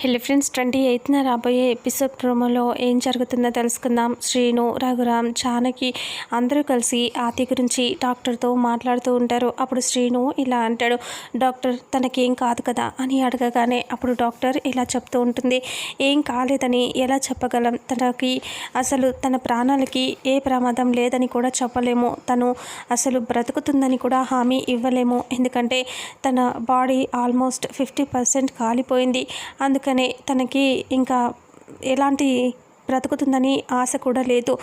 హెల్ friends twenty ఎయిత్న రాబోయే episode ప్రోమోలో ఏం జరుగుతుందో తెలుసుకుందాం. శ్రీను రఘురామ్ చానకి అందరూ కలిసి ఆతి గురించి డాక్టర్తో మాట్లాడుతూ ఉంటారు. అప్పుడు శ్రీను ఇలా అంటాడు డాక్టర్ తనకేం కాదు కదా అని అడగగానే అప్పుడు డాక్టర్ ఇలా చెప్తూ ఉంటుంది ఏం కాలేదని ఎలా చెప్పగలం? తనకి అసలు తన ప్రాణాలకి ఏ ప్రమాదం లేదని కూడా చెప్పలేము. తను అసలు బ్రతుకుతుందని కూడా హామీ ఇవ్వలేము. ఎందుకంటే తన బాడీ ఆల్మోస్ట్ ఫిఫ్టీ పర్సెంట్ కాలిపోయింది. అందుకని అందుకనే తనకి ఇంకా ఎలాంటి బ్రతుకుతుందని ఆశ కూడా లేదు.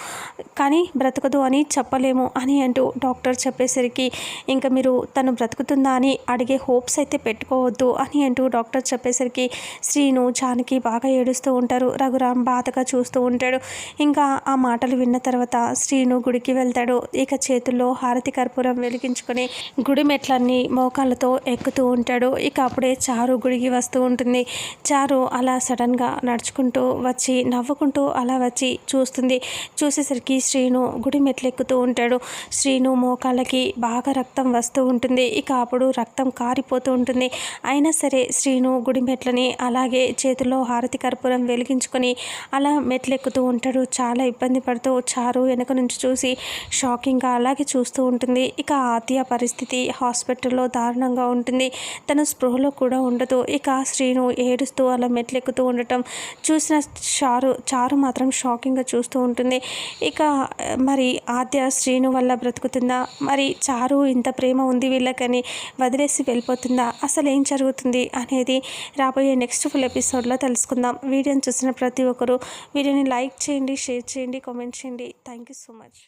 కానీ బ్రతకదు అని చెప్పలేము అని అంటూ డాక్టర్ చెప్పేసరికి ఇంకా మీరు తను బ్రతుకుతుందా అని అడిగే హోప్స్ అయితే పెట్టుకోవద్దు అని అంటూ డాక్టర్ చెప్పేసరికి శ్రీను జానకి బాగా ఏడుస్తూ ఉంటారు. రఘురామ్ బాధగా చూస్తూ ఉంటాడు. ఇంకా ఆ మాటలు విన్న తర్వాత శ్రీను గుడికి వెళ్తాడు. ఇక చేతుల్లో హారతి కర్పూరం వెలిగించుకొని గుడి మెట్లన్నీ మోకాళ్ళతో ఎక్కుతూ ఉంటాడు. ఇక అప్పుడే చారు గుడికి వస్తూ ఉంటుంది. చారు అలా సడన్గా నడుచుకుంటూ వచ్చి నవ్వుకుంటూ అలా వచ్చి చూస్తుంది. చూసేసరికి శ్రీను గుడి మెట్లు ఎక్కుతూ ఉంటాడు. శ్రీను మోకాళ్ళకి బాగా రక్తం వస్తూ ఉంటుంది. ఇక అప్పుడు రక్తం కారిపోతూ ఉంటుంది. అయినా సరే శ్రీను గుడి మెట్లని అలాగే చేతిలో హారతి కర్పూరం వెలిగించుకొని అలా మెట్లు ఎక్కుతూ ఉంటాడు. చాలా ఇబ్బంది పడుతూ చారు వెనక నుంచి చూసి షాకింగ్గా అలాగే చూస్తూ ఉంటుంది. ఇక ఆత్య పరిస్థితి హాస్పిటల్లో దారుణంగా ఉంటుంది. తన స్పృహలో కూడా ఉండదు. ఇక శ్రీను ఏడుస్తూ అలా మెట్లు ఎక్కుతూ ఉండటం చూసిన చారు చారు మాత్రం షాకింగ్గా చూస్తూ ఉంటుంది. ఇక మరి ఆద్య శ్రీను వల్ల బ్రతుకుతుందా? మరి చారు ఇంత ప్రేమ ఉంది వీళ్ళకని వదిలేసి వెళ్ళిపోతుందా? అసలు ఏం జరుగుతుంది అనేది రాబోయే నెక్స్ట్ ఫుల్ ఎపిసోడ్లో తెలుసుకుందాం. వీడియోని చూసిన ప్రతి ఒక్కరూ వీడియోని లైక్ చేయండి షేర్ చేయండి కామెంట్ చేయండి. Thank you so much.